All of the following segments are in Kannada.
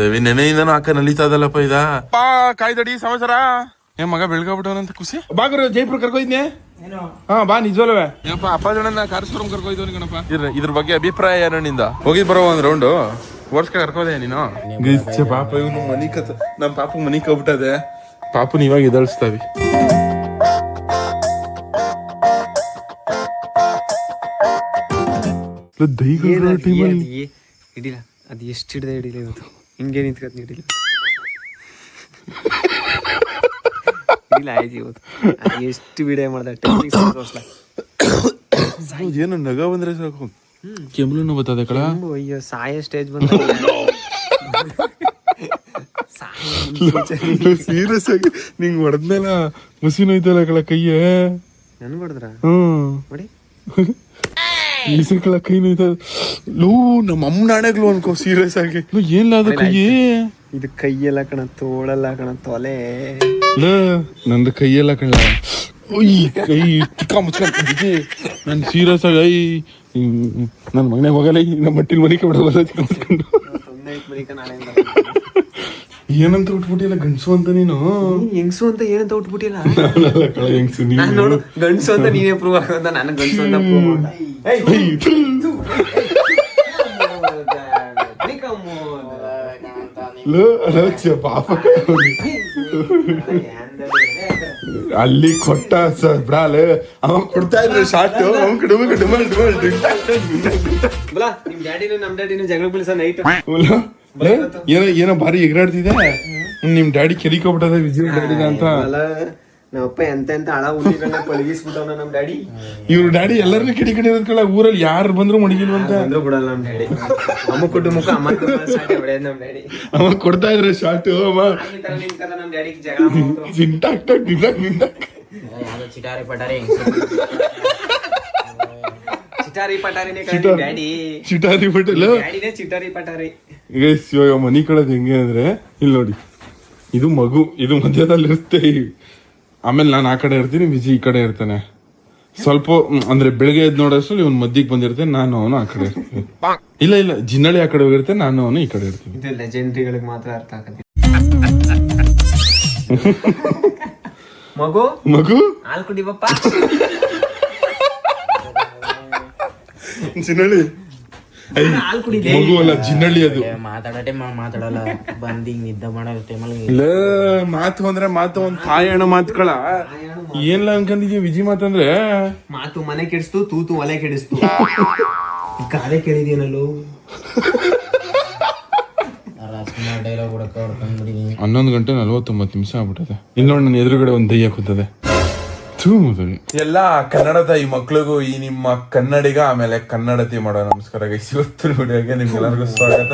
ದೇವಿ ನೆನೆಯಿಂದನೂ ಅಕ್ಕ ನಲಿತಾ ಇದಲ್ಲಪ್ಪ ಇದ ಪಾ ಕಾಯ್ದಡಿ ಸಮಾಚಾರ. ಏ ಮಗ ಬೆಳ್ಗಾಬಿಟ್ಟವನಂತ ಖುಷಿ? ಬಾಗ್ರು ಜೈಪುರ ಕರ್ಕೊಯ್ದ್ನೆ. ಹಾ ಬಾ ನಿಜವಲ್ವೇ ಏನಪ್ಪ ಅಪ್ಪ ಜನ ಕಾರ್ಯಕ್ರಮ ಕರ್ಕೊಯ್ದವನಿ ಗಣಪ್ಪ ಇದ್ರ ಇದ್ರ ಬಗ್ಗೆ ಅಭಿಪ್ರಾಯ ಏನು ನಿಂದ ಹೋಗಿ ಬರೋ ಒಂದ್ ರೌಂಡು ವರ್ಷ ಕರ್ಕೋದೆ ನೀನು. ಗಿಚ್ಚ ಪಾಪ ಇವನು ಮನಿ ಕತ್ ನಮ್ ಪಾಪ ಮನಿ ಹೋಗ್ಬಿಟ್ಟದೆ ಪಾಪುನ ಇವಾಗ ಎದಳ್ಸ್ತಾವಿ ದೈಗಳ ಟೈಮಲ್ಲಿ. ಹಿಡಿಲ್ಲ ಅದು ಎಷ್ಟು ಹಿಡಿದ ಹಿಡಿಲ್ಲ ಇವತ್ತು. ಹಿಂಗೆ ನಿಂತ್ಕತ್ ನೀಡಿಲ್ಲ ಇಲ್ಲ ಆಯ್ತು ಇವತ್ತು. ಎಷ್ಟು ವಿಡಿಯೋ ಮಾಡ್ದೆ ಟೆಕ್ನಿಕ್ಸ್ ತೋರಿಸ್ಲ ಏನು ನಗ ಬಂದ್ರೆ ಸಾಕು. ಕೆಮ್ಲುನು ಬರ್ತದೆ ಕಳ ಅಯ್ಯೋ ಸಾಯ ಸ್ಟೇಜ್ ಬಂದ ಸೀರಿಯಸ್ ಆಗಿ ನಿಂಗ್ ಹೊಡೆದ್ಮೇಲ ಮುಸಿನ ಐತಲ್ಲ ಕಳ ಕೈಯ. ನನ್ ಹೊಡೆದ್ರ? ಹ್ಮ್. ನೋಡಿ ಈಸರ್ ಕಳ ಕೈ ಲೂ ನಮ್ಮ ಅಮ್ಮ ನಾಣೆಗ್ಲು ಅನ್ಕೋ ಸೀರಿಯಸ್ ಆಗಿ. ಲೋ ಏನ್ಲ ಅದು ಕೈ ಇದು ಕೈಯೆಲ್ಲ ಕಣ ತೋಳಲ್ಲ ಕಣ ತೊಲೆ ಲ ನಂದು ಕೈಯೆಲ್ಲ ಕಣ ಓಯ್ ಕೈ ಚಿಕ್ಕ ಮುಚ್ಕೊಂಡ್ ನಾನು ಸೀರಿಯಸ್ ಆಗಿ ಐ ನನ್ನ ಮಗನೇ ಹೋಗಲ್ಲ ನಮ್ಮ ಮಟ್ಟಿನ ಮನೆ ಬಿಡಬಲ್ಲ ಬರೋದು ಏನಂತ ಉಟ್ಬಿಟ್ಟಿಲ್ಲ ಗಂಡಸು ಅಂತ ನೀನು? ಹೆಂಗ್ಸು ಅಂತ ಏನಂತ ಉಟ್ಬಿಟ್ಟಿಲ್ಲ? ಹೆಂಗ್ಸು ನೋಡು ಗಂಡ್ಸು ಅಂತ ನೀನೇ ಪ್ರೂವ್ ಅಂತ ನನಗೆ ಗಂಡಸು ಅಂತ ಪ್ರೂವ್ ಲೋ, ಲೋ, ಛೆ, ಪಾಪ ಅಲ್ಲಿ ಕೊಟ್ಟ ಸರ್ ಬ್ರಾಲ್ ಅವ ಕೊಡ್ತಾ ಇದ್ರು ಶಾರ್ಟ್ ಅವ್ನ್ ಕಡಿಮೆ ಕಡಿಮೆ ನಿಮ್ ಡ್ಯಾಡಿನು ನಮ್ ಡ್ಯಾಡಿನು ಜಗಳ ಬೀಳ್ಸ ನೈಟ್ ಏನೋ ಏನೋ ಭಾರಿ ಎಗರಾಡ್ತಿದೆ ನಿಮ್ ಡ್ಯಾಡಿ ಕೆರಿಕೋಬಿಟ್ಟದ ವಿಜಯ್ ಡ್ಯಾಡಿನ ಅಂತ. ನಮ್ಮಪ್ಪ ಎಂತ ಎಂತ ಹಳ ಹುಡುಗಿಗಳನ್ನ ಪಳಗಿಸ್ಬಿಟ್ಟವನ ನಮ್ ಡ್ಯಾಡಿ. ಇವ್ರ ಡ್ಯಾಡಿ ಎಲ್ಲರನ್ನೂ ಕಿಡಿ ಕಿಡಿ ಕಳ ಊರಲ್ಲಿ ಯಾರು ಬಂದ್ರು ಮಡಗಿಲ್ವಂತ ಅಂದ್ರೂ ಬಿಡಲ್ಲ ನಮ್ ಡ್ಯಾಡಿ. ಅಮ್ಮ ಕೊಟ್ಟು ಮುಖ ಅಮ್ಮ ಹೊಡೆಯೋದು ನಮ್ ಡ್ಯಾಡಿ. ಅವ ಕೊಡ್ತಾ ಇದ್ರೆ ಶಾರ್ಟ್ ಅವ ಈ ತರ ನಿಂತ್ಕದ ನಮ್ ಡ್ಯಾಡಿ ಜಗಳ ಮಾಡ್ಬಿಟ್ರು. ಸಿಂಟಾಕ್ ಟಾಕ್ ನಿಂತಾಕ್ ನಿಂತಾಕ್. ಯಾವ್ದೋ ಚಿಟಾರಿ ಪಟಾರಿ ಚಿಟಾರಿ ಪಟಾರಿನೇ ಕಣ ಚಿಟಾರಿ. ಡ್ಯಾಡಿ. ಚಿಟಾರಿ ಬಿಟ್ಟಲ್ಲ ಡ್ಯಾಡಿನೇ ಚಿಟಾರಿ ಪಟಾರಿ. ಗೈಸ್ ಇವಾಗ ಮನಿ ಕಳೋದು ಹೆಂಗೆ ಅಂದ್ರೆ ಇಲ್ಲಿ ನೋಡಿ. ಇದು ಮಗು ಇದು ಮಧ್ಯದಲ್ಲಿ ಇರುತ್ತೆ ಆಮೇಲೆ ನಾನು ಆ ಕಡೆ ಇರ್ತೀನಿ ವಿಜಿ ಈ ಕಡೆ ಇರ್ತಾನೆ. ಸ್ವಲ್ಪ ಅಂದ್ರೆ ಬೆಳಗ್ಗೆ ಎದ್ದು ನೋಡೋಷ್ಟು ಇವನ್ ಮಧ್ಯಕ್ಕೆ ಬಂದಿರ್ತೇನೆ ನಾನು ಅವನು ಆ ಕಡೆ ಇರ್ತೀನಿ. ಇಲ್ಲ ಇಲ್ಲ ಜಿನ್ನಳಿ ಆ ಕಡೆ ಹೋಗಿರ್ತೇನೆ ನಾನು ಅವನು ಈ ಕಡೆ ಇರ್ತೀನಿ. ಇದು ಲೆಜೆಂಡ್ರಿಗಳಿಗೆ ಮಾತ್ರ ಅರ್ಥ ಆಗುತ್ತೆ. ಮಗು? ಮಗು? ಹಾಲು ಕುಡಿಬಪ್ಪ ಜಿನ್ನಳಿ ಮಗು ಅಲ್ಲ ಜಿನ್ನಳ್ಳಿ ಅದು. ಮಾತಾಡೋ ಟೈಮ್ ಮಾತಾಡಲ್ಲ. ಬಂದು ಹಿಂಗ್ ನಿದ್ದೆ ಮಾಡೋ ಟೈಮಲ್ಲಿ ಇಲ್ಲ ಮಾತು ಅಂದ್ರೆ ಮಾತು ಒಂದ್ ತಾಯಣ ಮಾತುಗಳ ಏನ್ಲ ಅನ್ಕೊಂಡಿದ್ಯ ವಿಜಿ ಮಾತಂದ್ರೆ ಮಾತು ಮನೆ ಕೆಡಿಸ್ತು ತೂತು ಒಲೆ ಕೆಡಿಸ್ತು. ಗಾದೆ ಕೇಳಿದ್ಯೇನಲ್ಲೋ? ಹನ್ನೊಂದು ಗಂಟೆ ನಲ್ವತ್ತೊಂಬತ್ತು ನಿಮಿಷ ಆಗ್ಬಿಟ್ಟದೆ. ಇಲ್ಲಿ ನೋಡಿ ನನ್ನ ಎದುರುಗಡೆ ಒಂದು ದಯ್ಯ ಕೂತದೆ. ಎಲ್ಲ ಕನ್ನಡದ ಈ ಮಕ್ಳಿಗೂ ಈ ನಿಮ್ಮ ಕನ್ನಡಿಗ ಆಮೇಲೆ ಕನ್ನಡತಿ ಮಾಡೋ ನಮಸ್ಕಾರ ಗೈಸ್ ಇವತ್ತು ವಿಡಿಯೋಗೆ ನಿಮ್ಗೆಲ್ಲರಿಗೂ ಸ್ವಾಗತ.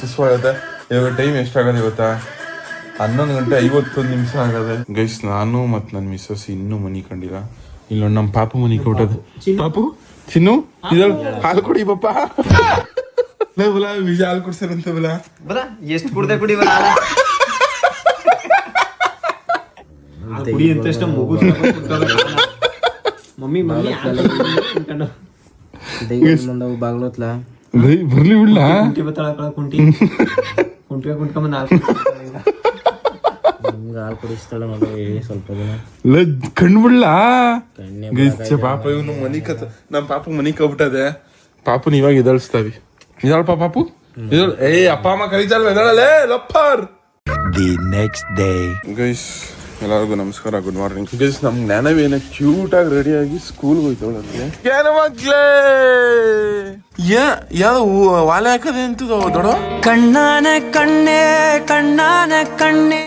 ಸುಸ್ವಾಗತ. ಇವಾಗ ಟೈಮ್ ಎಷ್ಟಾಗದೆ ಇವತ್ತಾ? ಹನ್ನೊಂದು ಗಂಟೆ ಐವತ್ತೊಂದು ನಿಮಿಷ ಆಗದೆ. ಗೈಸ್ ನಾನು ಮತ್ತು ನನ್ನ ಮಿಸ್ಸಸ್ ಇನ್ನೂ ಮನಿ ಕಂಡಿಲ್ಲ. ಇಲ್ಲ ನೋಡಿ ನಮ್ಮ ಪಾಪು ಮನಿ ಕೊಟ್ಟದು ಪಾಪು? ಚಿನ್ನು? ಇದ್ರಲ್ಲಿ ಹಾಲು ಕೊಡಿ ಪಾಪ. ಬಲ ಹಾಲು ಕುಡ್ಸಿರಂತ ಬಲ. ಬರ ಎಷ್ಟು ಕುಡ್ದೆ ಕುಡಿ ಬರ ಕುಡಿ ಅಂತ ಅಷ್ಟ ಮಗು ಮಮ್ಮಿ ಮಮ್ಮಿ ಅನ್ಕೊಂಡು ಮುಂದವು ಬಾಗ್ಲೋತ್ಲ? ಲೇ, ಬರ್ಲಿ ಬಿಡ್ಲ? ಕುಂಟಿ ಬತ್ತಾಳ ಕಳ ಕುಂಟಿ. ಕುಂಟಿ ಕುಂಟ್ಕೊಂಬಂದು ಬಂದ ನಿಮ್ಗೆ ಹಾಲು ಕುಡಿಸ್ತಾಳ ಮಗ ಸ್ವಲ್ಪ ದಿನ. ಕಣ್ಣು ಬಿಡ್ಲ? ಪಾಪ ಇವನು ಮನಿ ಕತ್ ನಮ್ ಪಾಪ ಮನಿ ಕಬ್ಬಿಟ್ಟದೆ ಪಾಪುನ ಇವಾಗ ಎದಳ್ಸ್ತಾವಿ ಇದಳಪ್ಪ ಪಾಪು ಏ ಅಪ್ಪ ಅಮ್ಮ ಕರೀತಾರಲ್ಲ ಎದಳಲೇ ಲಪ್ಪರ್. ದಿ ನೆಕ್ಸ್ಟ್ ಡೇ ಗೈಸ್ ಎಲ್ಲರಿಗೂ ನಮಸ್ಕಾರ ಗುಡ್ ಮಾರ್ನಿಂಗ್ ಗೈಸ್ ನಮ್ ಜ್ಞಾನವಿ ಏನೋ ಕ್ಯೂಟ್ ಆಗಿ ರೆಡಿ ಆಗಿ ಸ್ಕೂಲ್ ಮಕ್ಳೇ ಯಾ ಯಾವ ವಾಲೆ ಹಾಕದೆ ಅಂತ ಕಣ್ಣಾನ ಕಣ್ಣೆ ಕಣ್ಣಾನ ಕಣ್ಣೆ.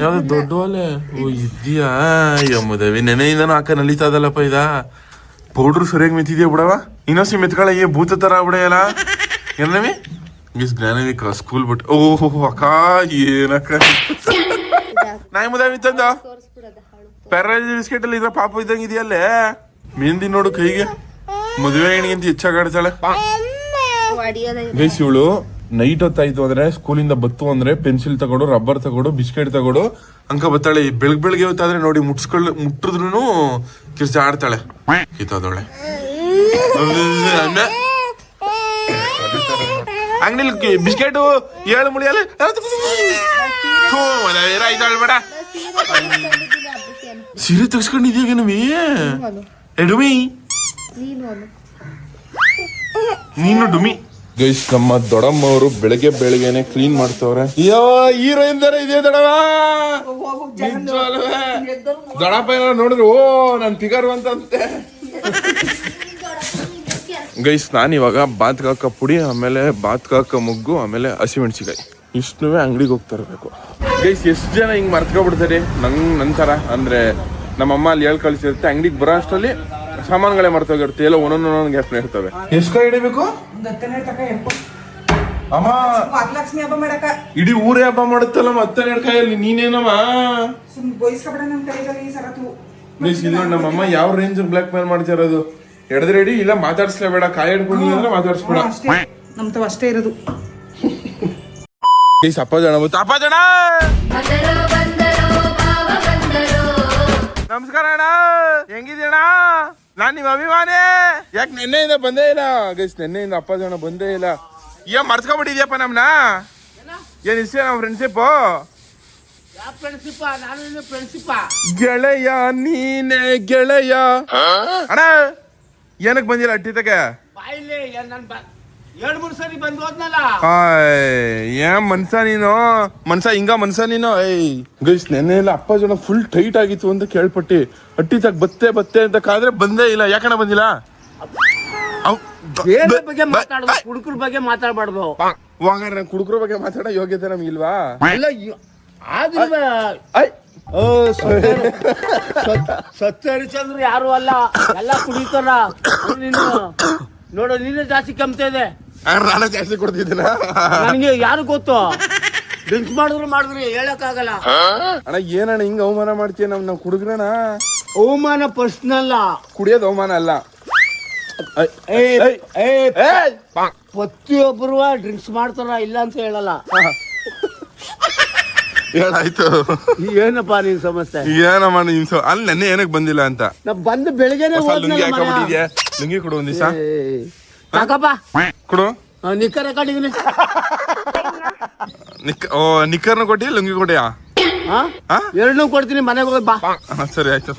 ಯಾವ್ದು ದೊಡ್ಡ ವಾಲೆ? ಓ ಇದ್ದೀಯಾ? ಯಮ್ಮದೇವಿ ನೆನೆಯಿಂದನೂ ಆಕ ನಲಿತಾದಲ್ಲಪ್ಪ ಇದ? ಪೌಡ್ರು ಸರಿಯಾಗಿ ಮೆತ್ತಿದ್ಯಾ ಬಿಡವ ಇನ್ನೊಸಿ ಮೆತ್ಕಳ ಏ ಭೂತ ತರ ಬಿಡೆಯಲ್ಲ ಏನವಿ ಮಿಸ್ ಜ್ಞಾನವಿ ಸ್ಕೂಲ್ ಬಿಟ್ಟು ಓಹೋ ಅಕ್ಕ ಏನಕ್ಕ? ನಾಯಿ ಮುದಾವಿ ಇತ್ತಂದ ಪ್ಯಾರಲೈಸ್ ಬಿಸ್ಕೆಟ್ ಅಲ್ಲಿ ಇದ್ರ ಪಾಪ ಇದ್ದಂಗ ಇದೆಯಲ್ಲೇ? ಮೆಹಂದಿ ನೋಡು ಕೈಗೆ. ಮದುವೆ ಹೆಣ್ಣಿಗಿಂತ ಹೆಚ್ಚಾಗಿ ಆಡ್ತಾಳೆ ಗೈಸ್ ಇವಳು ನೈಟ್ ಹೊತ್ತಾಯ್ತು ಅಂದ್ರೆ ಸ್ಕೂಲಿಂದ ಬತ್ತು ಅಂದ್ರೆ ಪೆನ್ಸಿಲ್ ತಗೊಡು ರಬ್ಬರ್ ತಗೊಡು ಬಿಸ್ಕೆಟ್ ತಗೊಡು ಅಂಕ ಬತ್ತಾಳೆ. ಬೆಳಗ್ ಬೆಳಗ್ಗೆ ಹೊತ್ತಾದ್ರೆ ನೋಡಿ ಮುಟ್ಸ್ಕೊಳ್ಳಿ ಮುಟ್ಟಿದ್ರು ಕಿರ್ಸಿ ಆಡ್ತಾಳೆ ಕಿತ್ತೋದವಳೆ ಅಂಗಡಿಲಿ ಬಿಸ್ಕೆಟು ಏಳು ಮುಳಿಯಲ್ಲ ಬೇಡ. ಸೀರೆ ತೆಗ್ಸ್ಕೊಂಡಿದ್ಯಾಗ ನಮಿ ಎಡುಮಿ ನೀನು ಡುಮಿ. ಗೈಸ್ ನಮ್ಮ ದೊಡಮ್ಮ ಅವರು ಬೆಳಗ್ಗೆ ಬೆಳಗ್ಗೆನೆ ಕ್ಲೀನ್ ಮಾಡ್ತವ್ರೆ. ಅಯ್ಯೋ ಹೀರೋಯಿನ್ ತರ ಇದೆ ದೊಡವ. ದೊಡಪ್ಪ ಏನಾರ ನೋಡಿದ್ರು ಓ ನನ್ ಫಿಗರ್ ಅಂತಂತೆ ಗೈಸ್ ನಾನು ಇವಾಗ ಬಾತ್ ಕಾಕ ಪುಡಿ ಆಮೇಲೆ ಬಾತ್ಕಾಕ ಮುಗ್ಗು ಆಮೇಲೆ ಹಸಿಮೆಣಸಿಕಾಯಿ ಇಷ್ಟುವೇ ಅಂಗಡಿಗೆ ಹೋಗ್ತಾ ಇರಬೇಕು. ಗೈಸ್ ಎಷ್ಟು ಜನ ಹಿಂಗೆ ಮರ್ತ್ಕೊಬಿಡ್ತಾರೆ? ನಂಗೆ ನಂತರ ಅಂದರೆ ನಮ್ಮಮ್ಮ ಅಲ್ಲಿ ಹೇಳಿ ಕಳಿಸಿರುತ್ತೆ ಅಂಗಡಿಗೆ ಬರೋ ಅಷ್ಟರಲ್ಲಿ ಸಾಮಾನುಗಳೇ ಮರ್ತೋಗಿರುತ್ತೆ. ಎಲ್ಲ ಒಂದೊಂದು ಒಂದೊಂದು ಗ್ಯಾಪ್ನ ಇರ್ತವೆ. ಎಷ್ಟು ಕೈ ಹಿಡಿಬೇಕು? ಅಮ್ಮ! ವರಲಕ್ಷ್ಮಿ ಹಬ್ಬ ಮಾಡಕ ಇಡೀ ಊರೇ ಹಬ್ಬ ಮಾಡುತ್ತಲ್ಲ ಮತ್ತೆ ಕೈಯಲ್ಲಿ. ನೀನೇನಮ್ಮ? ಗೈಸ್ ಇಲ್ಲಿ ನಮ್ಮಮ್ಮ ಯಾವ ರೇಂಜ್ ಬ್ಲಾಕ್ ಮೇಲ್ ಮಾಡ್ತಿರೋದು ಎಡದ್ ರೆಡಿ ಇಲ್ಲ ಮಾತಾಡ್ಸ್ಲೇಬೇಡ ಕಾಯಿ ಹಿಡ್ಕೊಂಡು ಅಂದ್ರೆ ಮಾತಾಡ್ಸ್ಬೇಡ. ಅಷ್ಟೇ. ನಮ್ ತಾವ್ ಅಷ್ಟೇ ಇರೋದು. ಈ ಅಪ್ಪ ಜನ ಬಂತು ಅಪ್ಪ ಜನ ನಮಸ್ಕಾರ ಅಣ್ಣ! ಹೆಂಗಿದೀಣ ನಾನ್ ನಿಮ್ಮ ಅಭಿಮಾನಿ! ಯಾಕೆ ನಿನ್ನೆಯಿಂದ ಬಂದೇ ಇಲ್ಲ? ಗೈಸ್ ನಿನ್ನೆಯಿಂದ ಅಪ್ಪ ಜನ ಬಂದೇ ಇಲ್ಲ. ಏನ್ ಮರ್ಸ್ಕೊಂಡ್ಬಿಟ್ಟಿದ್ಯಪ್ಪ ನಮ್ನ? ಏನ್ ಇಷ್ಟ ನಮ್ಮ ಫ್ರೆಂಡ್ಶಿಪ್ ಗೆಳೆಯ ನೀನೆ ಗೆಳೆಯ. ಅಣ್ಣ ಏನಕ್ ಬಂದಿಲ್ಲ ಅಟ್ಟಿ ತಗ? ಎರಡು ಮೂರು ಸರಿ ಬಂದು ಹೋದ್ನಲ್ಲ? ಹಾಯ್ ಏನ್ ಮನ್ಸ ನೀನು? ಮನ್ಸ ಹಿಂಗ ಮನ್ಸ ನೀನು? ಏಯ್ ಗೈಸ್ ನೆನ್ನೆ ಇಲ್ಲ ಅಪ್ಪ ಜನ ಫುಲ್ ಟೈಟ್ ಆಗಿತ್ತು ಅಂತ ಕೇಳ್ಪಟ್ಟಿ. ಅಟ್ಟಿ ತಗ ಬತ್ತೆ ಬತ್ತೆ ಅಂತ ಕಾದ್ರೆ ಬಂದೇ ಇಲ್ಲ. ಯಾಕಣ ಬಂದಿಲ್ಲ? ಬಗ್ಗೆ ಬ- ಹುಡುಗರ ಕುಡುಕರ ಬಗ್ಗೆ ಮಾತಾಡಬಾರ್ದು. ವಾಂಗಾರ ಕುಡುಕ್ರ ಬಗ್ಗೆ ಮಾತಾಡೋ ಯೋಗ್ಯತೆ ನಮ್ಗಿಲ್ವಾ? ಇಲ್ಲ ಆದ್ರೆ ಐ ಓ, ಸತ್ಯ- ಸತ್- ಹರಿಚಂದ್ರ ಯಾರು ಅಲ್ಲ. ಎಲ್ಲ ಕುಡಿತಾರ ನೀನು ನೋಡು ನೀನೇ ಜಾಸ್ತಿ ಕಮ್ತಾ ಇದೆ. ನಾನು ಜಾಸ್ತಿ ಕೊಡ್ತಿದ್ದೀನ? ನನಗೆ ಯಾರು ಗೊತ್ತು? ಡ್ರಿಂಕ್ಸ್ ಮಾಡಿದ್ರು ಮಾಡಿದ್ರು ಹೇಳಕ್ಕಾಗಲ್ಲ. ಅಣ್ಣ ಏನಣ್ಣ ಹಿಂಗ ಅವಮಾನ ಮಾಡ್ತೀಯ ನಮ್ ನಾವ್ ಕುಡುಗ್ರಣ ಅವಮಾನ ಪರ್ಸ್ನಲ್ಲ. ಕುಡಿಯೋದು ಅವಮಾನ ಅಲ್ಲ. ಪ್ರತಿಯೊಬ್ಬರು ಡ್ರಿಂಕ್ಸ್ ಮಾಡ್ತಾರ ಇಲ್ಲ ಅಂತ ಹೇಳಲ್ಲ. ಹೇಳಾಯ್ತು ಏನಪ್ಪ ನಿನ್ ಸಮಸ್ಯೆ? ಏನಮ್ಮ ನಿನ್ ಸೊ ಅಲ್ಲಿ ನೆನ್ನೆ ಏನಕ್ ಬಂದಿಲ್ಲ ಅಂತ? ನಾ ಬಂದು ಬೆಳಿಗ್ಗೆನೆ ಹೊಸ ಲುಂಗಿ. ಹಾಕೊಂಡ್ಬಿಟ್ಟಿದ್ಯಾ ಲುಂಗಿ ಕೊಡು ಒಂದ್ ದಿವಸ. ಸಾಕಪ್ಪ. ಕೊಡು. ನಿಕ್ಕರ್ ಹಾಕೊಂಡಿದೀನಿ. ನಿಕ್ ಓ ನಿಕ್ಕರ್ನ ಕೊಟ್ಟಿ ಲುಂಗಿ ಕೊಟ್ಟಿಯಾ? ಹಾ ಹಾ? ಎರಡನ್ನೂ ಕೊಡ್ತೀನಿ ಮನೆಗೆ ಹೋಗಿ ಬಾ. ಹಾ, ಸರಿ ಆಯ್ತು.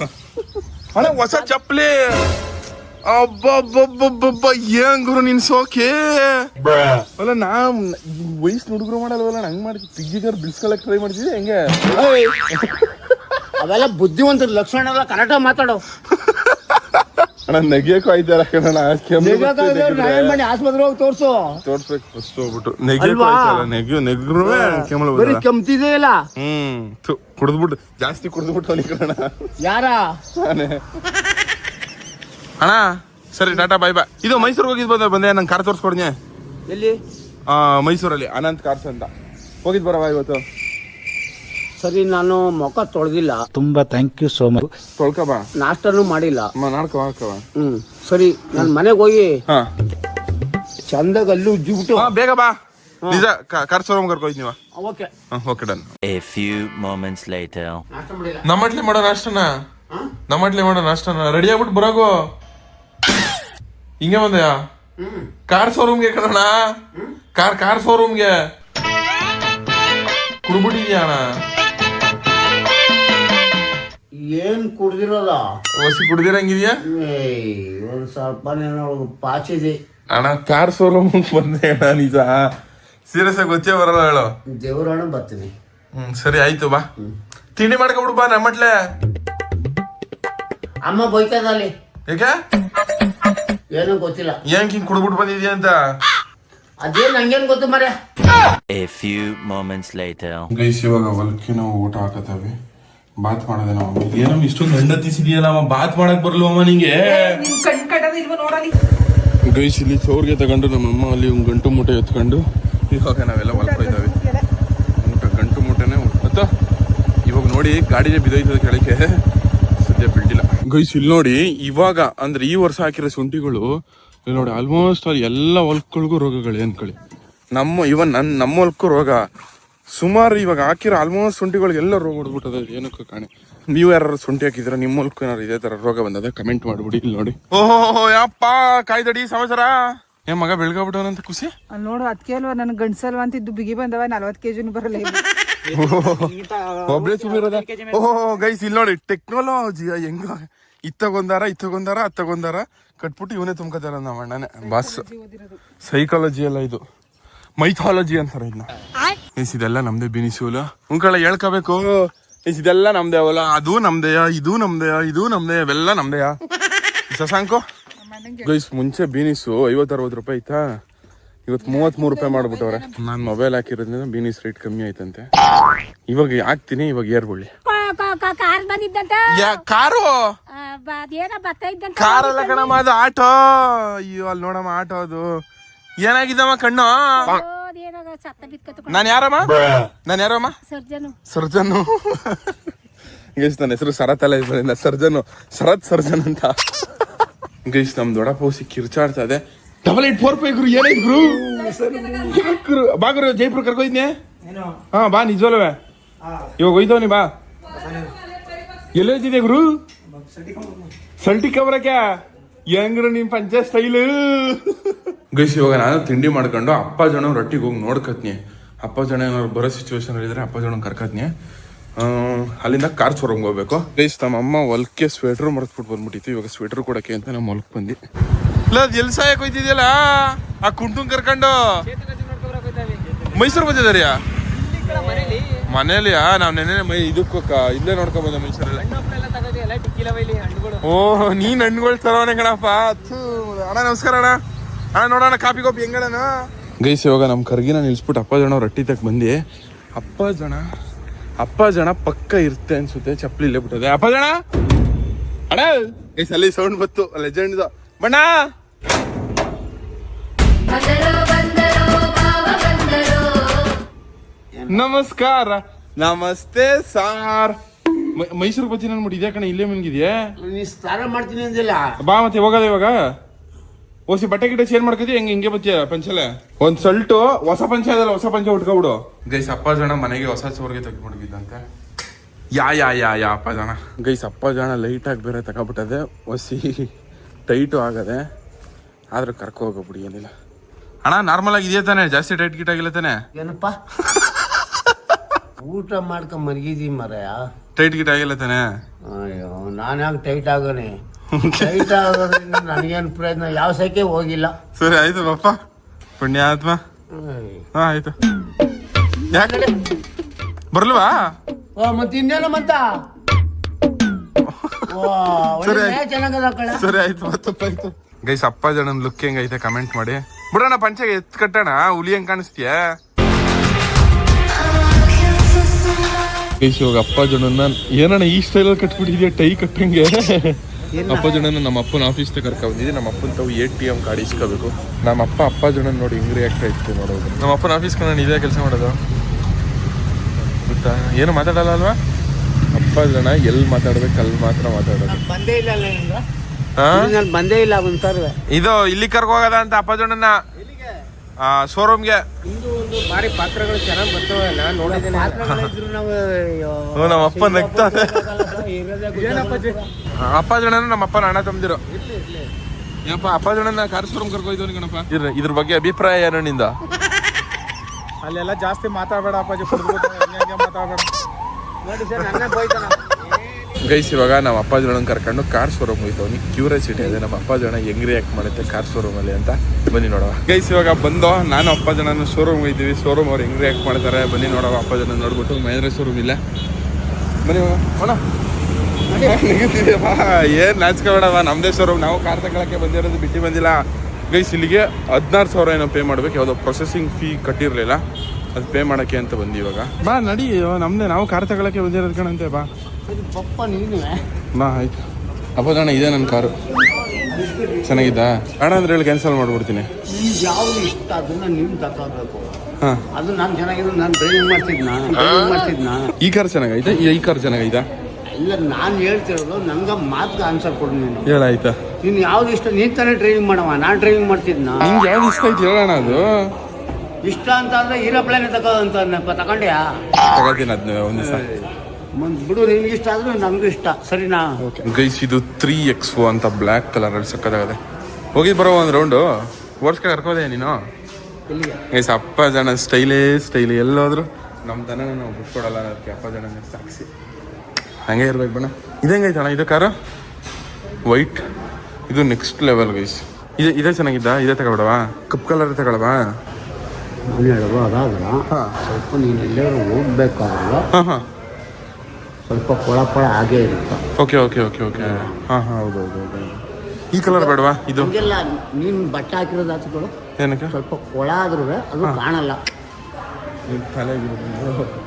ಅಣ್ಣ ಹೊಸ ಚಪ್ಪಲಿ. ಅಬ್ಬಬ್ಬಬ್ಬಬ್ಬ ಏನ್ ಗುರು ನಿನ್ ಸೋಕೆ? ಅಲ್ಲ ನಾ ವಯಸ್ಸು ಹುಡುಗರು ಮಾಡಲ್ವಲ್ಲ ಹಂಗ್ ಮಾಡ್ತಿ ತಿಗ್ಗಿಗಾರ ಬಿಡ್ಸ್ಕೊಳಕ್ ಟ್ರೈ ಮಾಡ್ತಿದ್ದೆ ಹೆಂಗೆ? ಅವೆಲ್ಲ ಬುದ್ಧಿವಂತರ ಲಕ್ಷಣ ಎಲ್ಲ ಕರೆಕ್ಟಾಗಿ ಮಾತಾಡು. ಅಣ್ಣ ನೆಗೆಯಕ್ಕೂ ಆಯ್ತಾರ ಕಣ ಮಾಡಿ ಆಸ್ಪತ್ರೆ ಹೋಗಿ ತೋರ್ಸು. ತೋರ್ಸ್ಬೇಕು ಫಸ್ಟ್ ಹೋಗ್ಬಿಟ್ಟು. ನೆಗೆಯಕ್ಕೂ ಅಲ್ವಾ? ಆಯ್ತಲ್ಲ ನೆಗೆಯು ನೆಗ್ರು ಕೆಮ್ಮಳ ಬರೀ ಕೆಮ್ತಿದೆ ಇಲ್ಲ ಹ್ಮ್ ಕುಡ್ದ್ಬಿಟ್ಟು ಜಾಸ್ತಿ ಕುಡ್ದ್ಬಿಟ್ಟು ಕಣ ಯಾರ? ನಾನೇ. ಅಣ್ಣ. ಸರಿ ಟಾಟಾ ಬಾಯ್ ಬಾಯ್ ಇದು ಮೈಸೂರಿಗೆ ಹೋಗಿದ್ ಬಂದ ಬಂದೆ ನಂಗೆ ಕಾರ್ ತೋರಿಸ್ಕೊಡ್ನೆ ಎಲ್ಲಿ? ಆ, ಮೈಸೂರಲ್ಲಿ ಅನಂತ್ ಕಾರ್ಸ್ ಅಂತ. ಹೋಗಿದ್ ಬರವಾ ಇವತ್ತು? ಸರಿ ನಾನು ಮುಖ ತೊಳೆದಿಲ್ಲ. ತುಂಬಾ ಥ್ಯಾಂಕ್ ಯು ಸೋ ಮಚ್ ತೊಳ್ಕ ಬಾ. ನಾಷ್ಟನೂ ಮಾಡಿಲ್ಲ. ಅಮ್ಮ ನಾಡ್ಕೊ ಹಾಕವ ಹ್ಮ್ ಸರಿ ನಾನು ಮನೆಗೆ ಹೋಗಿ ಚಂದಗಲ್ಲು ಚಂದಾಗ ಅಲ್ಲಿ ಉಜ್ಜಿಬಿಟ್ಟು ಬೇಗ ಬಾ. ನಿಜ ಕಾರ್ ಶೋರೂಮ್ ಕರ್ಕೊಯ್ತು ನೀವ okay. Okay done. A few moments later ನಮ್ಮಟ್ಲಿ ಮಾಡೋ ನಾಷ್ಟನ? ನಮ್ಮಟ್ಲಿ ಮಾಡೋ ನಾಷ್ಟನ? ರೆಡಿ ಆಗ್ಬಿಟ್ಟು ಬರೋಗು. ಹಿಂಗೆ ಬಂದೆಯ? ಕಾರ್ ಶೋರೂಮ್ಗೆ ಕಣ ಕಾರ್ ಕಾರ್ ಶೋರೂಮ್ಗೆ ಕುಡ್ಬಿಟ್ಟಿದ್ಯಾ ಅಣ್ಣ? ಏನ್ ಕುಡ್ದಿರೋದ? ಹೊಸಿ ಕುಡ್ದಿರಂಗಿದ್ಯಾ? ಒಂದ್ ಸ್ವಲ್ಪ ಪಾಚಿದೆ. ಅಣ್ಣ ಕಾರ್ ಶೋರೂಮ್ ಬಂದೆ ಅಣ್ಣ ನಿಜ. ಸೀರಿಯಸ್ ಆಗಿ ಗೊತ್ತೇ ಬರಲ್ಲ ಹೇಳು. ದೇವರಾಣ ಬರ್ತೀನಿ. ಹ್ಮ್ ಸರಿ ಆಯ್ತು ಬಾ. ತಿಂಡಿ ಮಾಡ್ಕೊಬಿಡು ಬಾ ನಮ್ಮಟ್ಲೆ. ಅಮ್ಮ ಬೈತದಲ್ಲಿ ಯಾಕೆ ಏನೂ ಗೊತ್ತಿಲ್ಲ. ಏನ್ ಹಿಂಗ್ ಕುಡ್ಬಿಟ್ಟು ಬಂದಿದ್ಯಾ ಅಂತ? ಅದೇನ್ ನಂಗೇನ್ ಗೊತ್ತು ಮರ್ಯ A few moments later. Guys ಇವಾಗ ಹೊಲಕ್ಕೆ ನಾವು ಊಟ ಹಾಕತ್ತವೆ. ಬಾತ್ ಮಾಡದೆ ನಾವು. ಏನೋ ಇಷ್ಟೊಂದು ಹೆಂಡತಿಸಿದೆಯಲ್ಲ ಅಮ್ಮ ಬಾತ್ ಮಾಡಕ್ ಬರ್ಲವಮ್ಮ ನಿಂಗೆ? ನಿನ್ ಕಣ್ ಕಟ್ಟದ ಇಲ್ವ ನೋಡಲಿ. ಗೈಸ್ ಇಲ್ಲಿ ಚೌರ್ಗೆ ತಗೊಂಡು ನಮ್ಮಮ್ಮ ಅಲ್ಲಿ ಒಂದು ಗಂಟು ಮೂಟೆ ಎತ್ಕೊಂಡು ಇವಾಗ ನಾವೆಲ್ಲ ಹೊಲಕ್ಕೆ ಹೋಯ್ತವೆ. ಊಟ ಗಂಟು ಮೂಟೆನೆ ಮತ್ತ ಇವಾಗ ನೋಡಿ ಗಾಡಿನೇ ಬಿದ್ದೋಯ್ತದೆ ಕೆಳಕ್ಕೆ. ಸದ್ಯ ಬಿಟ್ಟಿಲ್ಲ ಗೈಸ್ ಇಲ್ಲಿ ನೋಡಿ ಇವಾಗ ಅಂದ್ರೆ ಈ ವರ್ಷ ಹಾಕಿರೋ ಶುಂಠಿಗಳು ಇಲ್ಲಿ ನೋಡಿ ಆಲ್ಮೋಸ್ಟ್ ಅಲ್ಲಿ ಎಲ್ಲ ಹೊಲ್ಕೊಳ್ಗು ರೋಗಗಳು ಅನ್ಕೊಳ್ಳಿ ನಮ್ಮ ಇವನ್ ನನ್ ನಮ್ಮ ಹೊಲ್ಕು ರೋಗ ಸುಮಾರು ಇವಾಗ ಹಾಕಿರೋ ಆಲ್ಮೋಸ್ಟ್ ಶುಂಠಿಗಳಿಗೆಲ್ಲ ರೋಗ ಹೊಡ್ಬಿಟ್ಟದ ಏನಕ್ಕೂ ಕಾಣೆ? ನೀವು ಯಾರು ಶುಂಠಿ ಹಾಕಿದ್ರೆ ನಿಮ್ಮ ಹೊಲ್ಕು ಏನಾರು ಇದೇ ತರ ರೋಗ ಬಂದದ ಕಮೆಂಟ್ ಮಾಡ್ಬಿಡಿ ಇಲ್ಲಿ ನೋಡಿ. ಓಹೋ ಯಪ್ಪ ಕಾಯ್ದಡಿ ಸಮಾಚಾರ. ಏ ಮಗ ಬೆಳ್ಗಾಬಿಟ್ಟವನಂತ ಖುಷಿ? ಅಲ್ಲಿ ನೋಡು ಅದಕ್ಕೆ ಅಲ್ವಾ ನನ್ ಗಂಡ್ಸಲ್ವಾ ಅಂತಿದ್ದು ಬಿಗಿ ಬಂದವ ನಲ್ವತ್ತು ಕೆಜಿನೂ ಬರಲ್ಲ. ಒಬ್ಳೆ ತುಂಬಿರೋದ ಓಹೋ ಗೈಸ್ ಇಲ್ಲಿ ನೋಡಿ ಟೆಕ್ನಾಲಜಿ ಹೆಂಗ ಇತ್ತಗೊಂದಾರ ಇತ್ತಗೊಂದಾರ, ಅತ್ತಗೊಂದಾರ ಕಟ್ಬಿಟ್ಟು ಇವನೇ ತುಂಬ್ಕೋತಾರ ನಮ್ಮ ಅಣ್ಣನೇ. ಬಾಸ್. ಸೈಕಾಲಜಿ ಎಲ್ಲ ಇದು. ಮೈಥಾಲಜಿ ಅಂತಾರೆ ಇದನ್ನ ಮೀನ್ಸ್ ಇದೆಲ್ಲ ನಮ್ದೇ ಬಿನಿಸೂಲ ಉಂಕಳ, ಹೇಳ್ಕೋಬೇಕು. ಮೀನ್ಸ್ ಇದೆಲ್ಲ ನಮ್ದೇ ಅವಲ್ಲ ಅದು ನಮ್ದೆಯ, ಇದು ನಮ್ದೆಯ, ಇದು ನಮ್ದೇ ಇವೆಲ್ಲ ನಮ್ದೆಯ. ಶಶಾಂಕು ಗೈಸ್ ಮುಂಚೆ ಬೀನಿಸು ಐವತ್ತು ಅರವತ್ತು ರೂಪಾಯಿ ಇತ್ತಾ? ಇವತ್ತು ಮೂವತ್ತ್ ಮೂರು ರೂಪಾಯಿ ಮಾಡ್ಬಿಟ್ಟವ್ರೆ. ನಾನು ಮೊಬೈಲ್ ಹಾಕಿರೋದ್ರಿಂದ ಬೀನಿಸ್ ರೇಟ್ ಕಮ್ಮಿ ಆಯ್ತಂತೆ. ಇವಾಗ ಹಾಕ್ತೀನಿ, ಇವಾಗ ಏರ್ಗೊಳ್ಳಿ. ಕಾರ್ ಬಂದಿದ್ದಂತ? ಯಾ ಕಾರು? ಆ, ಬ- ಅದೇನೋ ಬರ್ತಾ ಇದ್ದಂತ? ಕಾರ್ ಅಲ್ಲ ಕಣಮ್ಮ ಅದು ಆಟೋ. ಅಯ್ಯೋ ಅಲ್ಲಿ ನೋಡಮ್ಮ ಆಟೋ ಅದು. ಏನಾಗಿದ್ದಮ್ಮ ಕಣ್ಣು? ನಾನು ಯಾರಮ್ಮ? ನಾನು ಯಾರಮ್ಮ? ಸರ್ಜನು. ಸರ್ಜನು. ಗೈಸ್ ನನ್ನ ಹೆಸರು ಶರತ್ ಅಲ್ಲ ಇದರಿಂದ ಸರ್ಜನ್. ಶರತ್ ಸರ್ಜನ್ ಅಂತ. ಗೈಸ್ ನಮ್ ದೊಡ್ಡಪ್ಪ ಹೊಸಿ ಕಿರ್ಚಾಡ್ತಾ ಇದೆ. ಡಬಲ್ ಏಟ್ ಫೋರ್ ಫೈವ್ ಗುರು ಏನಾಯ್ತು ಗುರು? ಜೈಪುರ್ ಗುರು? ಬಾ ಗುರು ಜೈಪುರ ಕರ್ಕೊಯ್ತೀನಿ ಹಾ ಬಾ ನಿಜವಲ್ವೇ ಇವಾಗ ಹೋಯ್ತವನಿ ಬಾ. ಎಲ್ಲೋಯ್ತಿದೆ ಗುರು? ಸಲ್ಟಿ ಕಬರಕ್ಕೆ ಹೆಂಗ್ರ ನಿಮ್ ಪಂಚ ಸ್ಟೈಲ್ ಗೈಸ್ ಇವಾಗ ನಾನು ತಿಂಡಿ ಮಾಡ್ಕೊಂಡು ಅಪ್ಪ ಜನ ರೊಟ್ಟಿಗೆ ಹೋಗಿ ನೋಡ್ಕತ್ನಿ. ಅಪ್ಪ ಜನ ಏನಾದ್ರು ಬರೋ ಸಿಚುವೇಶನ್ ಇದ್ರೆ ಅಪ್ಪ ಜನ ಕರ್ಕತ್ನಿ. ಆ, ಅಲ್ಲಿಂದ ಕಾರ್ ಶೋರೂಮ್ಗೆ ಹೋಗ್ಬೇಕು. ಗೈಸ್ ನಮ್ಮ ಅಮ್ಮ ಹೊಲ್ಕೆ ಸ್ವೆಟರ್ ಮರ್ತ್ಬಿಟ್ಟು ಬಂದ್ಬಿಟ್ಟಿತ್ತು. ಇವಾಗ ಸ್ವೆಟರ್ ಕೊಡಕ್ಕೆ ಅಂತ ನಮ್ಮ ಹೊಲಕ್ ಬಂದಿ ಇಲ್ಲ ಅದು ಎಲ್ಲಿ ಸಾಯಕ್ ಹೋಯ್ತಿದ್ಯಲ್ಲ? ಆ ಕುಂಟುಂಗ್ ಕರ್ಕೊಂಡು? ಮೈಸೂರು ಬಂದಿದಾರಿಯಾ ಮನೇಲಿ ನಾವ್ ನೆನೆ ಮೈ ಇದಕ್ಕೆ ಕ- ಇಲ್ಲೇ ನೋಡ್ಕೊಬೋದು ಬಂದೆ ಮೈಸೂರಲ್ಲಿ. ಓ ನೀನ್ ಹಣ್ಣುಗಳು ತರೋನೆ ಕಣಪ್ಪ. ಅಣ್ಣ ನಮಸ್ಕಾರ ಅಣ್ಣ. ಅಣ್ಣ ನೋಡೋಣ ಕಾಪಿ ಕಾಪಿ ಹೆಂಗಣ ಗೈಸ್ ಇವಾಗ ನಮ್ಮ ಕರ್ಗಿನ ನಿಲ್ಸ್ಬಿಟ್ಟು ಅಪ್ಪ ಜನ ರೊಟ್ಟಿ ತಕ್ ಬಂದಿ ಅಪ್ಪ ಜನ ಅಪ್ಪ ಜನ ಪಕ್ಕ ಇರುತ್ತೆ ಅನ್ಸುತ್ತೆ ಚಪ್ಪಲಿ ಇಲ್ಲೇ ಬಿಟ್ಟದೆ. ಅಪ್ಪ ಜನ? ಅಣ್ಣ! ಗೈಸ್ ಅಲ್ಲಿ ಸೌಂಡ್ ಬತ್ತು ಲೆಜೆಂಡ್ ಬಣ್ಣ! ನಮಸ್ಕಾರ. ನಮಸ್ತೆ ಸಾರ್. ಮೈಸೂರು ಬರ್ತೀನಿ ಅನ್ಬಿಟ್ಟು ಇದೇ ಕಣ ಇಲ್ಲೇ ಮಿನ್ಗಿದ್ಯಾ ನೀ ಸ್ನಾನ ಮಾಡ್ತೀನಿ ಅಂದಿಲ್ಲ. ಬಾ ಮತ್ತೆ ಹೋಗದ ಇವಾಗ? ಓಸಿ ಬಟ್ಟೆ ಗಿಟ್ಟ ಚೇಂಜ್ ಮಾಡ್ಕೋತಿ ಹೆಂಗೆ ಹಿಂಗೆ ಬತ್ತೀಯ ಪಂಚಲೆ? ಒಂದ್ ಸಲ್ಟು ಹೊಸ ಪಂಚ ಅದಲ್ಲ ಹೊಸ ಪಂಚ ಉಟ್ಕೊಬಿಡು. ಗೈಸ್ ಅಪ್ಪ ಜನ ಮನೆಗೆ ಹೊಸ ಚೋರ್ಗೆ ತೆಗ್ದ್ಬಿಟ್ಟಿದ್ದಂತೆ ಯಾ ಯಾ ಯಾ ಯಾ ಅಪ್ಪ ಜನ. ಗೈಸ್ ಅಪ್ಪ ಜನ ಲೈಟ್ ಆಗಿ ಬೇರೆ ತಗೊಬಿಟ್ಟದೆ ಹೊಸಿ ಟೈಟು ಆಗದೆ ಆದ್ರೂ ಕರ್ಕೊ ಹೋಗೋಬಿಡಿ ಏನಿಲ್ಲ. ಅಣ್ಣ ನಾರ್ಮಲ್ ಆಗಿ ಇದೆಯಾ ತಾನೆ? ಜಾಸ್ತಿ ಟೈಟ್ ಗಿಟ್ ಆಗಿಲ್ಲ ತಾನೆ? ಏನಪ್ಪ? ಊಟ ಮಾಡ್ಕೊಂಡ್ ಮರಗಿದಿ ಮರಯ. ಟೈಟ್ ಗಿಟ್ ಆಗಿಲ್ಲ ತಾನೆ? ಅಯ್ಯೋ ನಾನು ಯಾಕೆ ಟೈಟ್ ಆಗೋನಿ? ಟೈಟ್ ಆಗೋದ್ರಿಂದ ನನಗೇನು ಪ್ರಯತ್ನ ಯಾವ ಸೈಕೆ ಹೋಗಿಲ್ಲ. ಸರಿ ಆಯ್ತು ಪಪ್ಪ. ಪುಣ್ಯಾತ್ಮ. ಆತ್ಮ ಹಾ ಆಯ್ತು. ಬರ್ಲ್ವಾ? ಓ ಮತ್ತೆ ಇನ್ನೇನು ಮತ್ತ? ಓ ಸರಿ. ಆಯ್ತು. ಸರಿ ಆಯ್ತು ಗೈಸ್ ಅಪ್ಪ ಜನ ಲುಕ್ ಹೆಂಗೈತೆ ಕಮೆಂಟ್ ಮಾಡಿ. ಬಿಡೋಣ ಪಂಚೆಗೆ ಎತ್ ಕಟ್ಟೋಣ? ಹುಲಿ ಹೆಂಗ್ ಕಾಣಿಸ್ತೀಯ? ಇವಾಗ ಅಪ್ಪ ಜನನ್ನ ಏನಣ್ಣ ಈ ಸ್ಟೈಲಲ್ಲಿ ಕಟ್ಬಿಟ್ಟಿದ್ಯಾ? ಟೈ ಕಟ್ಟಂಗೆ? ಅಪ್ಪ ನಮ್ಮ ಅಪ್ಪನ ಆಫೀಸ್ ಕರ್ಕ ಬಂದಿದ್ದೆ ನಮ್ಮ ಅಪ್ಪನ ತಾವು ಎ ಟಿ ಎಂ ಕಾರ್ಡ್ ಇಸ್ಕೋಬೇಕು. ನಮ್ಮ ಅಪ್ಪ ಅಪ್ಪ ನೋಡಿ ಹೆಂಗ್ ರಿಯಾಕ್ಟ್ ಆಯ್ತು ನೋಡೋದು ನಮ್ಮ ಅಪ್ಪನ ಆಫೀಸ್ ನಾನು ಇದೇ ಕೆಲಸ ಮಾಡೋದು. ಗೊತ್ತಾ? ಏನು ಮಾತಾಡಲ್ಲ ಅಲ್ವಾ? ಅಪ್ಪ ಜನ ಎಲ್ಲಿ ಮಾತಾಡ್ಬೇಕು ಅಲ್ಲಿ ಮಾತ್ರ ಮಾತಾಡೋದು. ಬಂದೇ ಇಲ್ಲ ಬಂದೇ ಇಲ್ಲ ಒಂದ್ಸರ್ವೆ. ಇದು ಇಲ್ಲಿ ಕರ್ಕೋಗದ ಹೋಗದ ಅಂತ ಅಪ್ಪ ಶೋರೂಮ್ಗೆ ಪಾತ್ರಗಳಿದ್ರು ನಾವು ಅಯ್ಯೋ, ನಮ್ಮ ಅಪ್ಪ ನಗ್ತಾನೆ ಇರೋದೇ ಗೊತ್ತಾಗಲ್ಲ. ಅಪ್ಪ ಜನ ನಮ್ಮ ಅಪ್ಪನ ಅಣ್ಣ ತಂದಿರೋ ಏನಪ್ಪ ಅಪ್ಪ ಜನ ಕಾರ್ ಶೋರೂಮ್ ಕರ್ಕೊಯ್ದವನಿ ಗಣಪ ಇದ್ರ ಇದ್ರ ಬಗ್ಗೆ ಅಭಿಪ್ರಾಯ ಏನು ನಿಂದ? ಅಲ್ಲೆಲ್ಲ ಜಾಸ್ತಿ ಮಾತಾಡಬೇಡ ಅಪ್ಪಾಜಿ ಮಾತಾಡಬೇಡ. ನೋಡಿ ಸರ್ ನನ್ನ ಬೈತಾನ. ಗೈಸ್, ಇವಾಗ ನಮ್ಮ ಅಪ್ಪ ಕರ್ಕೊಂಡು ಕಾರ್ ಶೋರೂಮ್ ಹೋಯ್ತವನಿ ಕ್ಯೂರಿಯಾಸಿಟಿ ಇದೆ ನಮ್ಮ ಅಪ್ಪ ಜನ ಹೆಂಗ್ ರಿಯಾಕ್ಟ್ ಮಾಡುತ್ತೆ ಕಾರ್ ಶೋರೂಮ್ ಅಲ್ಲಿ ಅಂತ. ಬನ್ನಿ ನೋಡುವ ಗೈಸ್, ಇವಾಗ ಬಂದು ನಾನು ಅಪ್ಪ ಜನ ಶೋರೂಮ್ ಹೋಯ್ತೀವಿ ಶೋರೂಮ್ ಅವ್ರು ಹೆಂಗ್ ರಿಯಾಕ್ಟ್ ಮಾಡ್ತಾರೆ ಬನ್ನಿ ನೋಡುವ ಅಪ್ಪ ಜನ ನೋಡ್ಬಿಟ್ಟು ಮಹೇಂದ್ರ ಶೋರೂಮ್ ಇಲ್ಲ. ಬನ್ನಿ ಹೋಣ ಏನ್ ನಾಚ್ಕೋಬೇಡವ ನಮ್ದೇ ಶೋರೂಮ್ ನಾವು ಕಾರ್ ತಗೊಳಕ್ಕೆ ಬಂದಿರೋದು ಬಿಟ್ಟು ಬಂದಿಲ್ಲ. ಗೈಸ್, ಇಲ್ಲಿಗೆ ಹದಿನಾರು ಸಾವಿರ ಏನೋ ಪೇ ಮಾಡ್ಬೇಕು. ಯಾವುದೋ ಪ್ರೊಸೆಸಿಂಗ್ ಫೀ ಕಟ್ಟಿರ್ಲಿಲ್ಲ. ಅದು ಪೇ ಮಾಡಕ್ಕೆ ಅಂತ ಬಂದಿ ಇವಾಗ. ಬಾ ನಡಿ ನಮ್ದೇ ನಾವು ಕಾರ್ ತಗೊಳಕ್ಕೆ ಬಂದಿರೋದು ಕಣಂತೆ ಬಾ. ಇದು ಪಪ್ಪ ನೀನು ಬಾ ಆಯ್ತು. ಅಪ್ಪದಣ್ಣ ಇದೆ ನನ್ನ ಕಾರು. ಚೆನ್ನಾಗಿದ್ದಾ? ಅಣ್ಣ ಅಂದ್ರೆ ಹೇಳಿ ಕ್ಯಾನ್ಸಲ್ ಮಾಡ್ಬಿಡ್ತೀನಿ. ನಿಮ್ಗೆ ಯಾವ್ದು ಇಷ್ಟ? ಅದನ್ನ ನೀವು ತಗೋಬೇಕು. ಹಾಂ. ಅದು ನಾನು ನಾನು ಡ್ರೈವಿಂಗ್ ಮಾಡ್ತಿದ್ನ? ಡ್ರೈವಿಂಗ್ ಮಾಡ್ತಿದ್ನ? ಈ ಕಾರ್ ಚೆನ್ನಾಗೈತೆ? ಈ ಕಾರ್ ಚೆನ್ನಾಗೈತಾ? ಇಲ್ಲ ನಾನು ಹೇಳ್ತಿರೋದು ನಂಗೆ ಮಾತ್ಗೆ ಆನ್ಸರ್ ಕೊಡು ನೀನು. ಹೇಳಾಯ್ತಾ ನೀನು ಯಾವ್ದು ಇಷ್ಟ? ನೀನ್ ತಾನೇ ಡ್ರೈವಿಂಗ್ ಮಾಡವ ನಾನು ಡ್ರೈವಿಂಗ್ ಮಾಡ್ತಿದ್ನ? ನಿಂಗೆ ಯಾವ್ದು ಇಷ್ಟ ಐತಿ ಹೇಳೋಣ ಅದು? ಇಷ್ಟ ಅಂತ ಅಂದ್ರೆ ಏರೋಪ್ಲೇನ್ ತಗೋದಂತ ತಗೊಂಡ್ಯಾ? ತಗೋತೀನಿ ಅದನ್ನ ಒಂದು ಬಿಡು ನಿನ್ಗೆ ಇಷ್ಟ ಆದ್ರೆ ನನ್ಗೂ ಇಷ್ಟ ಸರಿನಾ? ಗೈಸ್ ಇದು ತ್ರೀ ಎಕ್ಸ್ ಅಂತ ಬ್ಲ್ಯಾಕ್ ಕಲರ್ ಅಲ್ಲಿ ಸಕ್ಕದಾಗದೆ ಹೋಗಿ ಬರೋ ಒಂದು ರೌಂಡು ಓಡಿಸ್ಕ ಕರ್ಕೋದೆ ನೀನು? ಗೈಸ್ ಅಪ್ಪ ಜನ ಸ್ಟೈಲೇ ಸ್ಟೈಲ್ ಎಲ್ಲೋದ್ರು. ನಮ್ಮ ತನ ನಾವು ಬಿಟ್ಕೊಡಲ್ಲ ಅದಕ್ಕೆ ಅಪ್ಪ ಜನ ಸಾಕ್ಷಿ ಹಂಗೆ ಇರ್ಬೇಕು ಬಣ್ಣ ಇದಂಗೈತೆ ಅಣ್ಣ ಇದು ಕಾರು ವೈಟ್ ಇದು ನೆಕ್ಸ್ಟ್ ಲೆವೆಲ್ ಗೈಸ್ ಇದೆ ಇದೇ ಚೆನ್ನಾಗಿದ್ದ? ಇದೇ ತಗೊಳ್ಬಾ ಕಪ್ ಕಲರ್ ತಗೊಳವಾ ನಾನು ಅದಾದ್ರೆ ಸ್ವಲ್ಪ ನೀನು ಎಲ್ಲರೂ ಹೋಗ್ಬೇಕಾದ್ರೆ ಹಾಂ ಹಾಂ. ಸ್ವಲ್ಪ ಕೊಳ ಕೊಳ ಆಗೇ ಇರುತ್ತೆ. Okay okay okay okay. ಹಾಂ ಹಾಂ ಹೌದು ಹೌದು ಹೌದು ಈ ಕಲರ್ ಬೇಡವಾ? ಇದು? ಹಂಗೆಲ್ಲ ನೀನು ಬಟ್ಟೆ ಹಾಕಿರೋದು ಹಚ್ಕೊಳು ಏನಕ್ಕೆ? ಸ್ವಲ್ಪ ಕೊಳ ಆದ್ರೂ ಅದು ಕಾಣಲ್ಲ.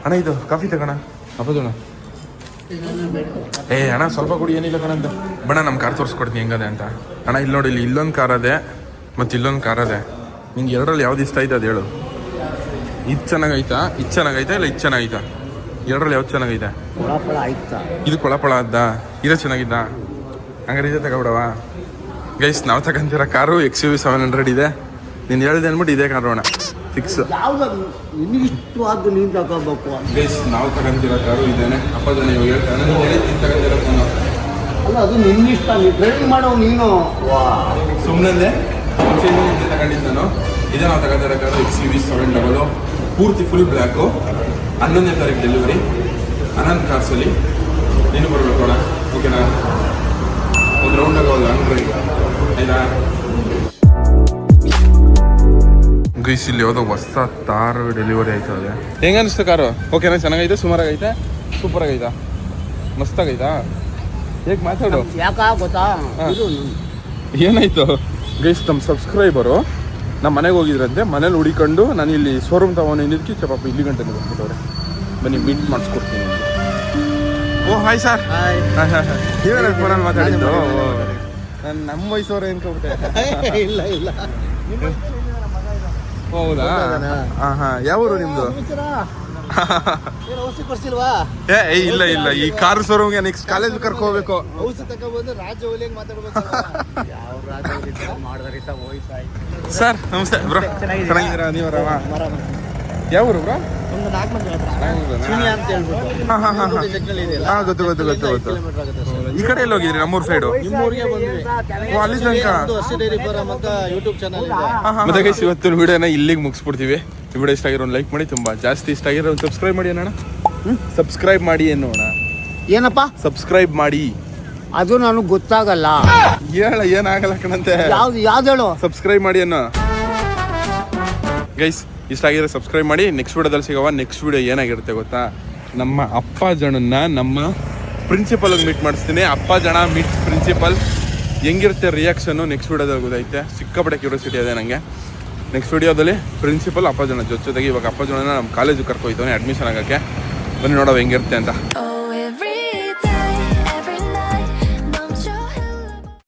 ಅಣ್ಣ ಇದು ಕಾಫಿ ತಗೋಣ. ಅಪ್ಪದಣ್ಣ ಏ ಅಣ್ಣ ಸ್ವಲ್ಪ ಕುಡಿ ಏನಿಲ್ಲ ಕಣಂತ ಬಣ್ಣ ನಮ್ಮ ಕಾರ್ ತೋರಿಸ್ಕೊಡ್ತೀನಿ ಹೆಂಗದೆ ಅಂತ. ಅಣ್ಣ ಇಲ್ಲಿ ನೋಡಿ ಇಲ್ಲಿ ಇಲ್ಲೊಂದು ಕಾರ್ ಅದೇ ಮತ್ತು ಇಲ್ಲೊಂದು ಕಾರ್ ಅದೇ. ನಿಂಗೆ ಎರಡರಲ್ಲಿ ಯಾವ್ದು ಇಷ್ಟ ಆಯ್ತು ಅದು ಹೇಳು. ಇದು ಚೆನ್ನಾಗೈತಾ? ಇದು ಚೆನ್ನಾಗೈತಾ ಇಲ್ಲ ಇದು ಚೆನ್ನಾಗೈತಾ? ಎರಡರಲ್ಲಿ ಯಾವ್ದು ಚೆನ್ನಾಗೈತೆ? ಕೊಳಪಳ ಕೊಳ ಆಯ್ತಾ? ಇದು ಕೊಳಪಳ ಅದ್ದ ಇದೇ ಚೆನ್ನಾಗಿದ್ದ? ಹಂಗಾರೆ ಇದೇ ತಗೊಬಿಡವ? ಗೈಸ್ ನಾವು ತಗೊಂತಿರೋ car X U V seven hundred ಇದೆ. ನೀನು ಹೇಳಿದೆ ಅಂದ್ಬಿಟ್ಟು ಇದೇ ಕಾರು ಅಣ್ಣ ಫಿಕ್ಸ್ ಇಷ್ಟವಾದ್ದು ನೀನು ತಗೋಬೇಕು ಗೈಸ್ ನಾವು ತಗೊಂತಿರೋ ಕಾರು ಇದೇನೆ. ಅಪ್ಪ ನೀವು ಹೇಳ್ತಾನೆ ತಗೊಂತಿರೋ ಫೋನು ಅಲ್ಲ ಅದು ನಿನ್ನಿಷ್ಟ ನೀವು ಡ್ರೈವಿಂಗ್ ಮಾಡೋ ನೀನು. ಸುಮ್ಮನೆ ತಗೊಂಡಿದ್ದು ನಾನು. ಇದೇ ನಾವು ತಗೊಂತಿರೋ car X U V seven double ಪೂರ್ತಿ ಫುಲ್ ಬ್ಲ್ಯಾಕು ಹನ್ನೊಂದನೇ ತಾರೀಕು ಡೆಲಿವರಿ ಅನಂತ್ ಕಾರ್ಸಲ್ಲಿ ನೀನು ಬರಬೇಕು ಅಣ್ಣ ಓಕೆನಾ ಒಂದು ರೌಂಡ್ ಆಗೋಲ್ಲ ಈಗ ಆಯ್ತಾ? ಗೈಸ್ ಇಲ್ಲಿ ಯಾವುದೋ ಹೊಸ ತಾರು ಡೆಲಿವರಿ ಆಯ್ತದೆ ಹೆಂಗ ಅನಿಸ್ತು ಕಾರು ಓಕೆನಾ ಚೆನ್ನಾಗೈತೆ ಸುಮಾರಾಗೈತೆ ಸೂಪರ್ ಆಗೈತಾ ಮಸ್ತಾಗೈತಾ? ಹೇಗೆ ಮಾತಾಡು? ಯಾಕ ಗೊತ್ತಾ? ಏನಾಯ್ತು? ಗೈಸ್ ನಮ್ಮ ಸಬ್ಸ್ಕ್ರೈಬರು ನಮ್ಮ ಮನೆಗೆ ಹೋಗಿದ್ರಂತೆ. ಮನೇಲಿ ಹುಡಿಕೊಂಡು ನಾನು ಇಲ್ಲಿ ಶೋರೂಮ್ ತಗೊಂಡು ನಿಂತಿದ್ದಕ್ಕೆ ಚಪಾಪ ಇಲ್ಲಿ ಗಂಟೆ ಬಂದ್ಬಿಟ್ಟವ್ರೆ. ಬನ್ನಿ ಮೀಟ್ ಮಾಡಿಸ್ಕೊಡ್ತೀನಿ ಓ hi sir hi hi hi ನೀವೇನ ಫೋನಲ್ಲಿ ಮಾತಾಡಿದ್ದು? ನಾನು ನಮ್ಮ ವಯಸ್ಸವ್ರೆ ಅನ್ಕೊಬಿಟ್ಟೆ ಇಲ್ಲ ಇಲ್ಲ. ಹೌದಾ? ಹಾಂ ಹಾಂ. ಯಾವ ಊರು ನಿಮ್ಮದು ಏ ಏ, ಇಲ್ಲ ಇಲ್ಲ. ಈ ಕಾರ್ ಶೋರೂಮ್ಗೆ ನೆಕ್ಸ್ಟ್ ಕಾಲೇಜ್ ಕರ್ಕೋಬೇಕು. ಸರ್ ನಮಸ್ತೆ ಬ್ರೋ. ಚೆನ್ನಾಗಿದ್ದೀರಾ? ನೀವರವಾ ಯಾವ ಊರು ಬ್ರೋ? ಒಂದು ನಾಲ್ಕು ಮಂದಿ ಹತ್ರ ಅಂತ ಹೇಳ್ಬಿಟ್ಟು. ಹಾಂ ಹಾಂ ಹಾಂ ಹಾಂ. ಜಗ್ನಲ್ಲಿ ಇದೆಯಲ್ಲ? ಹಾಂ ಗೊತ್ತು ಗೊತ್ತು ಗೊತ್ತು ಗೊತ್ತು. ಕಿಲೋಮೀಟರ್ ಆಗುತ್ತೆ ಅಷ್ಟೇ. ಈ ಕಡೆ ಎಲ್ಲಿ ಹೋಗಿದ್ರಿ ನಮ್ಮೂರ್ ಸೈಡ್ ನಿಮ್ಮೂರಿಗೆ ಬಂದ್ವಿ. ಓ ಅಲ್ಲಿ ತನಕ ಒಂದು ಹಸಿ ಡೈರಿ ಫಾರಂ ಅಂತ ಯೂಟ್ಯೂಬ್ ಚಾನಲ್ ಇದೆ. ಮತ್ತೆ ಗೈಸ್ ಇವತ್ತಿನ ವಿಡಿಯೋನ ಇಲ್ಲಿಗೆ ಮುಗಿಸ್ಬಿಡ್ತೀವಿ. ಈ ವಿಡಿಯೋ ಇಷ್ಟ ಆಗಿರೋ ಲೈಕ್ ಮಾಡಿ ತುಂಬಾ ಜಾಸ್ತಿ ಇಷ್ಟ ಆಗಿರೋ ಒಂದು ಸಬ್ಸ್ಕ್ರೈಬ್ ಮಾಡಿ ಅಣ್ಣ ಸಬ್ಸ್ಕ್ರೈಬ್ ಮಾಡಿ ಅನ್ನೋಣ ಏನಪ್ಪ? ಸಬ್ಸ್ಕ್ರೈಬ್ ಮಾಡಿ. ಅದು ನಾನು ಗೊತ್ತಾಗಲ್ಲ. ಹೇಳ ಏನಾಗಲ್ಲ ಕಣಂತೆ. ಯಾವ್ದು ಯಾವ್ದು ಹೇಳು? ಸಬ್ಸ್ಕ್ರೈಬ್ ಮಾಡಿ ಅನ್ನೋ ಗೈಸ್ ಇಷ್ಟ ಆಗಿದ್ರೆ ಸಬ್ಸ್ಕ್ರೈಬ್ ಮಾಡಿ. ನೆಕ್ಸ್ಟ್ ವೀಡಿಯೋದಲ್ಲಿ ಸಿಗುವ ನೆಕ್ಸ್ಟ್ ವೀಡಿಯೋ ಏನಾಗಿರುತ್ತೆ ಗೊತ್ತಾ? ನಮ್ಮ ಅಪ್ಪ ಜನನ್ನ ನಮ್ಮ ಪ್ರಿನ್ಸಿಪಲ್ಗೆ ಮೀಟ್ ಮಾಡಿಸ್ತೀನಿ. ಅಪ್ಪ ಜನ ಮೀಟ್ ಪ್ರಿನ್ಸಿಪಲ್ ಹೆಂಗಿರುತ್ತೆ ರಿಯಾಕ್ಷನ್ನು ನೆಕ್ಸ್ಟ್ ವೀಡಿಯೋದಲ್ಲಿ ಗೊತ್ತೈತೆ ಸಿಕ್ಕಾಪಟ್ಟೆ ಕ್ಯೂರಿಯಾಸಿಟಿ ಇದೆ ನನಗೆ ನೆಕ್ಸ್ಟ್ ವೀಡಿಯೋದಲ್ಲಿ ಪ್ರಿನ್ಸಿಪಲ್ ಅಪ್ಪ ಜನ ಜೊತೆ ಇವಾಗ ಅಪ್ಪ ಜನನ ನಮ್ಮ ಕಾಲೇಜಿಗೆ ಕರ್ಕೊಯ್ತವನೇ ಅಡ್ಮಿಷನ್ ಆಗೋಕ್ಕೆ. ಬನ್ನಿ ನೋಡೋ ಹೆಂಗಿರುತ್ತೆ ಅಂತ.